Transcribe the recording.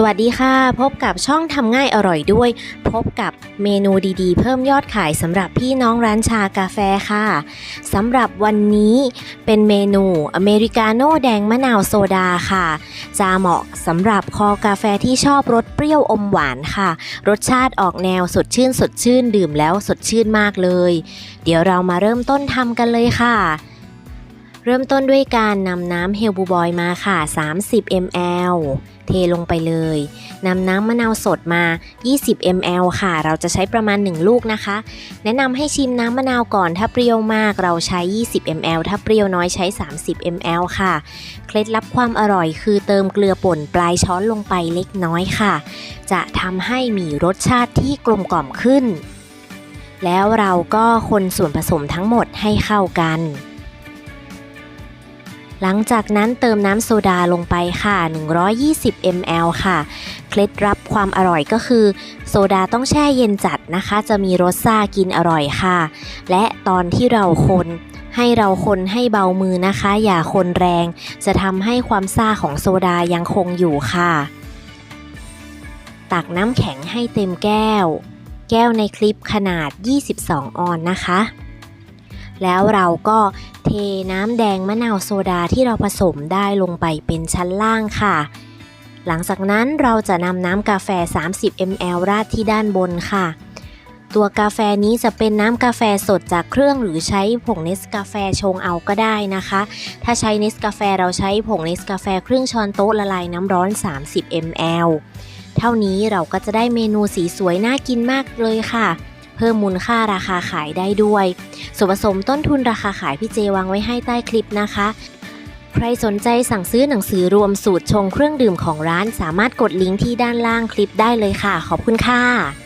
สวัสดีค่ะ พบกับช่องทำง่ายอร่อยด้วย พบกับเมนูดีๆ เพิ่มยอดขายสำหรับพี่น้องร้านชากาแฟค่ะสำหรับวันนี้เป็นเมนูอเมริกาโน่แดงมะนาวโซดาค่ะ จะเหมาะสำหรับคอกาแฟที่ชอบรสเปรี้ยวอมหวานค่ะ รสชาติออกแนวสดชื่นสดชื่นดื่มแล้วสดชื่นมากเลย เดี๋ยวเรามาเริ่มต้นทำกันเลยค่ะ เริ่มต้นด้วยการนำน้ำเฮลบูบอยมาค่ะ 30 ml เทลงไปเลย นำน้ำมะนาวสดมา 20 ml ค่ะ เราจะใช้ประมาณ 1 ลูกนะคะ แนะนำให้ชิมน้ำมะนาวก่อนถ้าเปรี้ยวมากเราใช้ 20 ml ถ้าเปรี้ยวน้อยใช้ 30 ml ค่ะ เคล็ดลับความอร่อยคือเติมเกลือป่นปลายช้อนลงไปเล็กน้อยค่ะ จะทำให้มีรสชาติที่กลมกล่อมขึ้น แล้วเราก็คนส่วนผสมทั้งหมดให้เข้ากัน หลังจากนั้นเติมน้ำโซดาลงไปค่ะ 120 ml ค่ะ เคล็ดลับความอร่อยก็คือ โซดาต้องแช่เย็นจัดนะคะ จะมีรสซ่ากินอร่อยค่ะ และตอนที่เราคนให้เราคนให้เบามือนะคะ อย่าคนแรง จะทำให้ความซ่าของโซดายังคงอยู่ค่ะ ตักน้ำแข็งให้เต็มแก้ว แก้วในคลิปขนาด 22 ออนนะคะ แล้วเราก็เทน้ำแดงมะนาวโซดาที่เราผสมได้ลงไปเป็นชั้นล่างค่ะ หลังจากนั้นเราจะนำน้ำกาแฟ 30 ml ราดที่ด้านบนค่ะ ตัวกาแฟนี้จะเป็นน้ำกาแฟสดจากเครื่องหรือใช้ผงเนสกาแฟชงเอาก็ได้นะคะ ถ้าใช้เนสกาแฟเราใช้ผงเนสกาแฟครึ่งช้อนโต๊ะละลายน้ำร้อน 30 ml เท่านี้เราก็จะได้เมนูสีสวยน่ากินมากเลยค่ะ เพิ่มมูลค่าราคาขายได้ด้วย ส่วนผสมต้นทุนราคาขายพี่เจวางไว้ให้ใต้คลิปนะคะ ใครสนใจสั่งซื้อหนังสือรวมสูตรชงเครื่องดื่มของร้าน สามารถกดลิงก์ที่ด้านล่างคลิปได้เลยค่ะ ขอบคุณค่ะ